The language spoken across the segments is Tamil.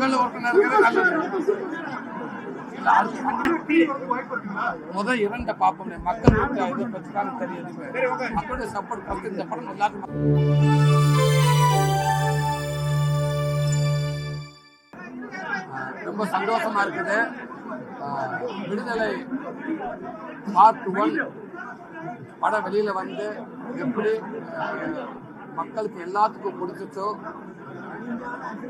அது முதல் இரண்ட பார்ப்போம் மக்கள் வந்து இதை பற்றி தான் தெரியுது மக்களுடைய சப்போர்ட் பார்த்து இந்த படம் ஆஹ் ரொம்ப சந்தோஷமா இருக்குது. விடுதலை பார்ட் ஒன் படம் வெளியில வந்து எப்படி மக்களுக்கு எல்லாத்துக்கும் பிடிச்சிச்சோ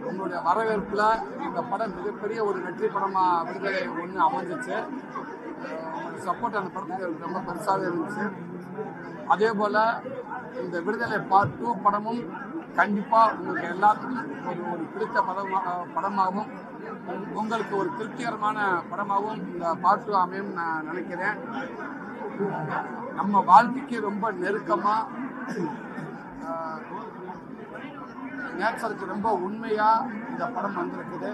உங்களுடைய வரவேற்பில் இந்த படம் மிகப்பெரிய ஒரு வெற்றி படமாக விடுதலை ஒன்று அமைஞ்சிச்சு. சப்போர்ட் அந்த படத்துக்கு ரொம்ப பெருசாகவே இருந்துச்சு. அதே போல் இந்த விடுதலை பார்ட் டூ படமும் கண்டிப்பாக உங்களுக்கு எல்லாத்துக்கும் ஒரு ஒரு பிடித்த படமாக படமாகவும் உங்களுக்கு ஒரு திருப்திகரமான படமாகவும் இந்த பார்ட் டூ அமையும் நான் நினைக்கிறேன். நம்ம வாழ்க்கைக்கு ரொம்ப நெருக்கமாக நேச்சருக்கு ரொம்ப உண்மையா இந்த படம் வந்திருக்குது.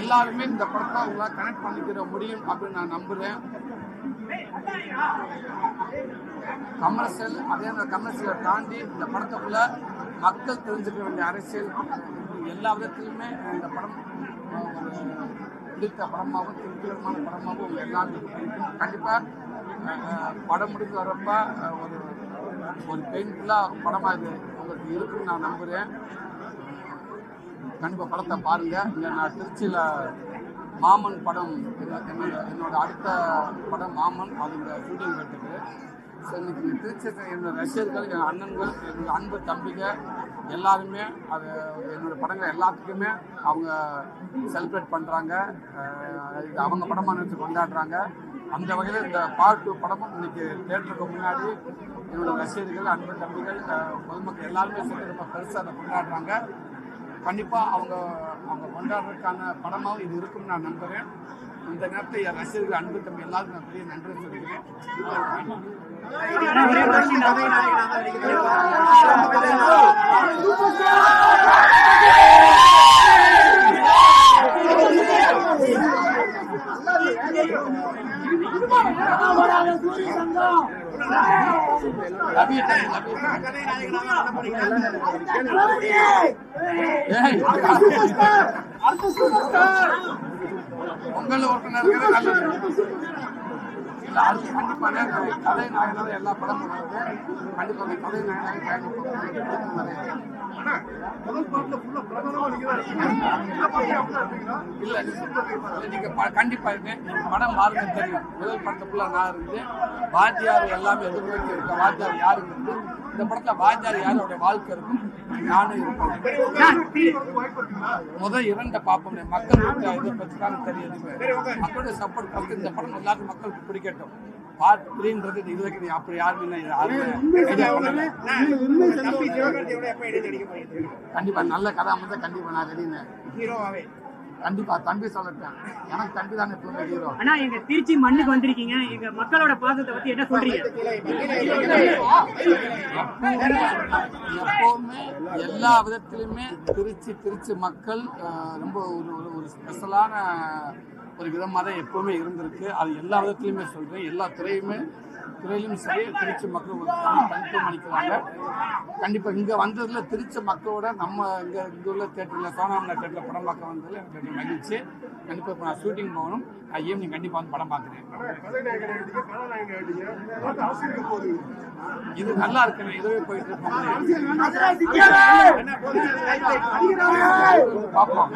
எல்லாருமே இந்த படத்தை உங்களால் கனெக்ட் பண்ணிக்கிற முடியும் அப்படின்னு நான் நம்புறேன். கமர்ஷியல் அதே அந்த கமர்ஷியலை தாண்டி இந்த படத்துக்குள்ள மக்கள் தெரிஞ்சுக்க வேண்டிய அரசியல் எல்லா விதத்திலுமே இந்த படம் பிடித்த படமாகவும் திருப்திகரமான படமாகவும் உங்க எல்லாருக்கும் பிடிக்கும் கண்டிப்பா படம் முடிஞ்சு வரப்ப ஒரு ஒரு பெயின்ஃபுல்லாக படமாக இது உங்களுக்கு இருக்குன்னு நான் நம்புகிறேன் கண்டிப்பாக படத்தை பாருங்கள் இங்கே நான் திருச்சியில் மாமன் படம் என்ன- என்னோட என்னோட அடுத்த படம் மாமன் அதோட ஷூட்டிங் போயிட்டுருக்கு ஸோ இன்னைக்கு திருச்சி என்னோட ரசிகர்கள் என் அண்ணன்கள் என்னோட அன்பு தம்பிங்க எல்லாருமே அது என்னோட படங்கள் எல்லாத்துக்குமே அவங்க செலிப்ரேட் பண்ணுறாங்க அவங்க படமாக நினச்சி கொண்டாடுறாங்க. அந்த வகையில் இந்த பார்ட் டூ படமும் இன்னைக்கு தேட்டருக்கு முன்னாடி என்னோட ரசிகர்கள் அன்பு தம்பிகள் பொதுமக்கள் எல்லாருமே சேர்ந்து ரொம்ப பெருசாக அதை கொண்டாடுறாங்க. கண்டிப்பாக அவங்க அவங்க கொண்டாடுறதுக்கான படமாகவும் இது இருக்கும்னு நான் நம்புகிறேன் இந்த நேரத்தில் என் ரசிகர்கள் அன்பு தம்பி எல்லாருக்கும் நான் பெரிய நன்றி சொல்லிக்கிறேன். ரவி உறுப்பினர்கள் நல்லது கண்டிப்பா கதை நாயனாக எல்லா படமும் கதை நாயனாக இல்லை நீங்க ப- கண்டிப்பா இருக்கு படம் பாருங்க தெரியும் முதல் படத்துக்குள்ள நான் இருந்து வாத்தியார் எல்லாமே எதிர்நோக்கி இருக்க வாத்தியார் யாருங்கிறது இந்த படத்துல வாத்தியார் யாரோட வாழ்க்கை இருக்கும் நானும் இருப்பேன் முதல் இரண்ட பார்ப்போம் மக்கள் இதை பற்றி தான் தெரியுது மக்களுடைய சப்போர்ட் பார்த்து இந்த படம் எல்லாருக்கும் மக்களுக்கு பிடிக்கட்டும் பார்ட் த்ரீன்றது இது வரைக்கும் அப்படி யாருமே. கண்டிப்பா நல்ல கதை அமைச்சா கண்டிப்பா நான் ரெடினேன் கண்டிப்பா தம்பி சொல்லட்டேன் எனக்கு தம்பி தானே எப்பவுமே ஹீரோ ஆனா எங்க திருச்சி மண்ணுக்கு வந்திருக்கீங்க. எங்க மக்களோட பாசத்தை பத்தி என்ன சொல்றீங்க? எப்பவுமே எல்லா விதத்திலுமே திருச்சி திருச்சி மக்கள் ரொம்ப ஒரு ஒரு- ஒரு ஸ்பெஷலான ஒரு விதமாக தான் எப்போவுமே இருந்திருக்கு அது எல்லா விதத்துலையுமே சொல்கிறேன் எல்லா துறையுமே துறையிலும் சரி திருச்சி மக்கள் ஒரு தனி தனித்துவம் அளிக்கிறாங்க வந்ததில் திருச்சி மக்களோட நம்ம இங்கே இங்கே உள்ள தேட்டரில் சோனாமலா தேட்டரில் படம் பார்க்க வந்ததுல எனக்கு ரொம்ப மகிழ்ச்சி கண்டிப்பாக இப்போ நான் ஷூட்டிங் போகணும் நான் ஈவினிங் கண்டிப்பாக வந்து படம் பார்க்குறேன் இது நல்லா இருக்குண்ணே இதுவே போயிட்டு இருக்கோம் பாப்போம்